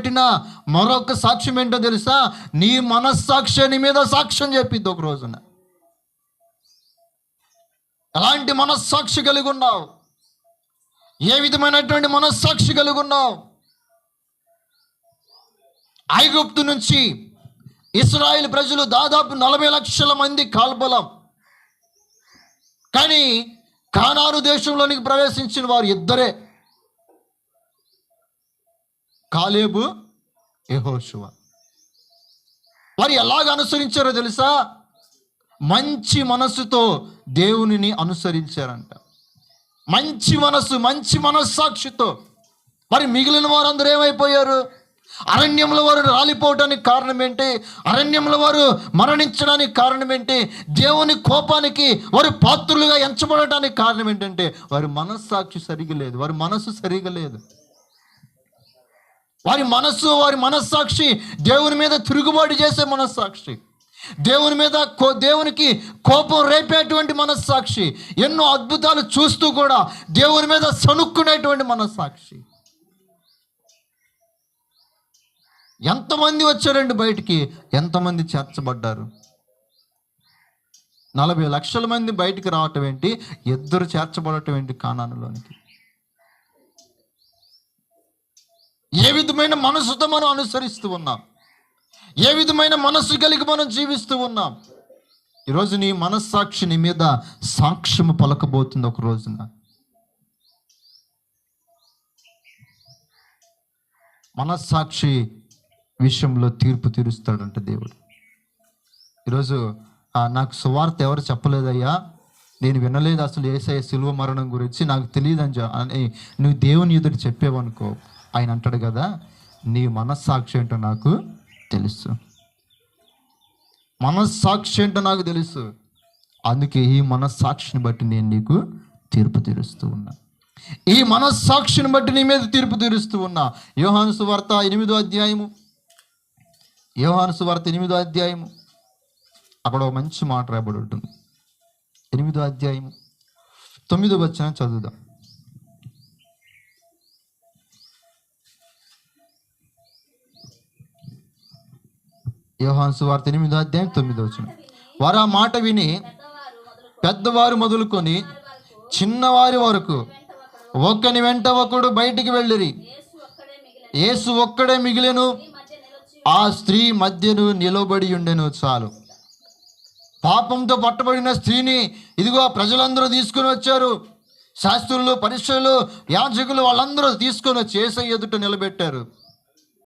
పెట్టిన మరొక సాక్ష్యం ఏంటో తెలుసా? నీ మనస్సాక్షి నీ మీద సాక్ష్యం చెప్పిద్ది ఒక రోజున. ఎలాంటి మనస్సాక్షి కలిగి ఉన్నావు? ఏ విధమైనటువంటి మనస్సాక్షి కలిగి ఉన్నావు? ఐగుప్తు నుంచి ఇస్రాయిల్ ప్రజలు దాదాపు నలభై లక్షల మంది కాల్బలం. కానీ కానారు దేశంలోనికి ప్రవేశించిన వారు ఇద్దరే. కాలేబు యహోశువ వారు ఎలాగ అనుసరించారో తెలుసా? మంచి మనస్సుతో దేవునిని అనుసరించారంట. మంచి మనస్సు మంచి మనస్సాక్షితో. మరి మిగిలిన వారందరూ ఏమైపోయారు? అరణ్యంలో వారు రాలిపోవడానికి కారణం ఏంటి అరణ్యంలో వారు మరణించడానికి కారణం ఏంటి దేవుని కోపానికి వారు పాత్రులుగా ఎంచబడటానికి కారణం ఏంటంటే వారి మనస్సాక్షి సరిగా లేదు వారి మనస్సు సరిగా లేదు వారి మనస్సు వారి మనస్సాక్షి దేవుని మీద తిరుగుబాటు చేసే మనస్సాక్షి. దేవుని మీద కో దేవునికి కోపం రేపేటువంటి మనస్సాక్షి. ఎన్నో అద్భుతాలు చూస్తూ కూడా దేవుని మీద సనుక్కునేటువంటి మనస్సాక్షి. ఎంతమంది వచ్చారండి బయటికి? ఎంతమంది చేర్చబడ్డారు? నలభై లక్షల మంది బయటికి రావటం ఏంటి? ఇద్దరు చేర్చబడటం ఏంటి కానానులోనికి ఏ విధమైన మనసుతో మనం అనుసరిస్తూ ఉన్నాం. ఏ విధమైన మనస్సు కలిగి మనం జీవిస్తూ ఉన్నాం. ఈరోజు నీ మనస్సాక్షి నీ మీద సాక్ష్యము పలకబోతుంది ఒక రోజున. మనస్సాక్షి విషయంలో తీర్పు తీరుస్తాడంట దేవుడు. ఈరోజు నాకు సువార్త ఎవరు చెప్పలేదయ్యా? నేను వినలేదు అసలు ఏసఐ సిలువ మరణం గురించి. నాకు తెలియదు అని అని నువ్వు దేవుని ఎదుటి చెప్పేవనుకో. ఆయన అంటాడు కదా నీ మనస్సాక్షి ఏంటో నాకు తెలుసు. మనస్సాక్షి ఏంటో నాకు తెలుసు. అందుకే ఈ మనస్సాక్షిని బట్టి నేను నీకు తీర్పు తీరుస్తూ ఉన్నా. ఈ మనస్సాక్షిని బట్టి నీ మీద తీర్పు తీరుస్తూ ఉన్నా. యోహాను సువార్త ఎనిమిదో అధ్యాయము. యోహాను సువార్త ఎనిమిదో అధ్యాయము. అక్కడ ఒక మంచి మాట రాబడి ఉంటుంది. ఎనిమిదో అధ్యాయము. తొమ్మిదో వచ్చిన చదువుదాం. యోహాను సువార్త ఎనిమిదో అధ్యాయం తొమ్మిదో వచ్చిన వారు ఆ మాట విని పెద్దవారు మొదలుకొని చిన్నవారి వరకు ఒక్కని వెంట ఒకడు బయటికి వెళ్ళిరి. యేసు ఒక్కడే మిగిలేను. ఆ స్త్రీ మధ్యను నిలబడి ఉండెను చాలు. పాపంతో పట్టబడిన స్త్రీని ఇదిగో ప్రజలందరూ తీసుకుని వచ్చారు. శాస్త్రులు పరిశ్రమలు యాజకులు వాళ్ళందరూ తీసుకొని వచ్చి ఏసై ఎదుట నిలబెట్టారు.